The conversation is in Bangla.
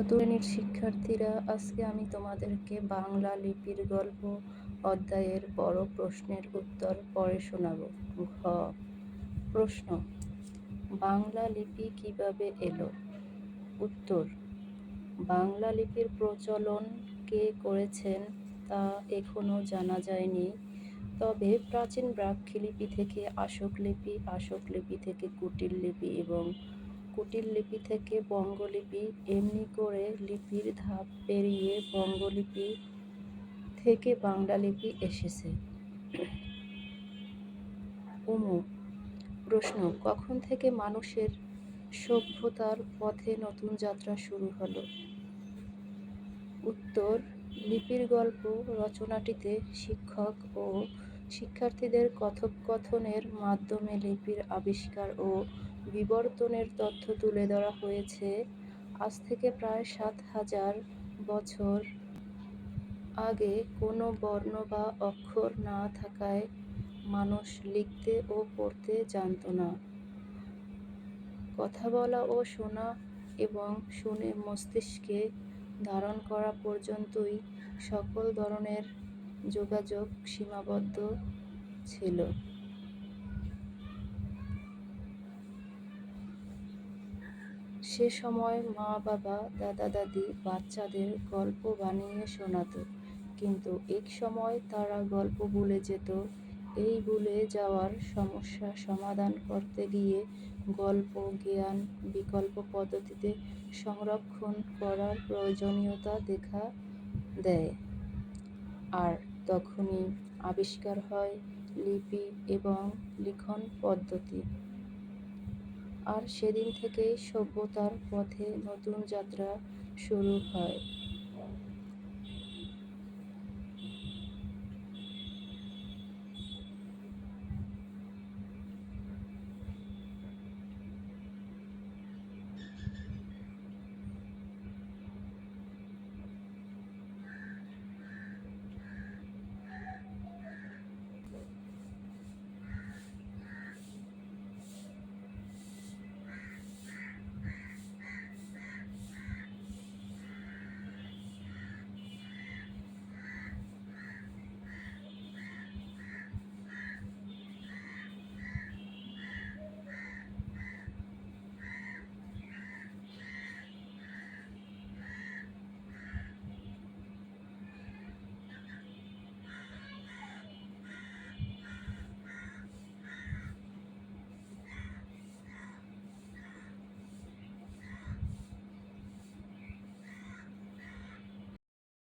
শ্রেণির শিক্ষার্থীরা, আজকে আমি তোমাদেরকে বাংলা লিপির গল্প অধ্যায়ের বড় প্রশ্নের উত্তর পরে শোনাব। ঘ প্রশ্ন, বাংলা লিপি কীভাবে এলো? উত্তর, বাংলা লিপির প্রচলন কে করেছেন তা এখনও জানা যায়নি। তবে প্রাচীন ব্রাক্ষী লিপি থেকে আশোক লিপি আশোক লিপি থেকে কুটিল লিপি এবং কুটিল লিপি থেকে বঙ্গলিপি, এমনি করে লিপির ধাপ পেরিয়ে বঙ্গলিপি থেকে বাংলা লিপি এসেছে। উমু, প্রশ্ন, কখন থেকে মানুষের সভ্যতার পথে নতুন যাত্রা শুরু হলো? উত্তর, লিপির গল্প, রচনাটিতে শিক্ষক ও শিক্ষার্থীদের কথোপকথনের মাধ্যমে লিপির আবিষ্কার ও বিবর্তনের তথ্য তুলে ধরা হয়েছে। আজ থেকে প্রায় সাত হাজার বছর আগে কোনো বর্ণ বা অক্ষর না থাকায় মানুষ লিখতে ও পড়তে জানত না। কথা বলা ও শোনা এবং শুনে মস্তিষ্কে ধারণ করা পর্যন্তই সকল ধরনের যোগাযোগ সীমাবদ্ধ ছিল। সে সময় মা, বাবা, দাদা, দাদি বাচ্চাদের গল্প বানিয়ে শোনাতো। কিন্তু এক সময় তারা গল্প ভুলে যেত। এই ভুলে যাওয়ার সমস্যা সমাধান করতে গিয়ে গল্প, জ্ঞান, বিকল্প পদ্ধতিতে সংরক্ষণ করার প্রয়োজনীয়তা দেখা দেয়। আর তখনই আবিষ্কার হয় লিপি এবং লিখন পদ্ধতি। আর সেদিন থেকেই সভ্যতার পথে নতুন যাত্রা শুরু হয়।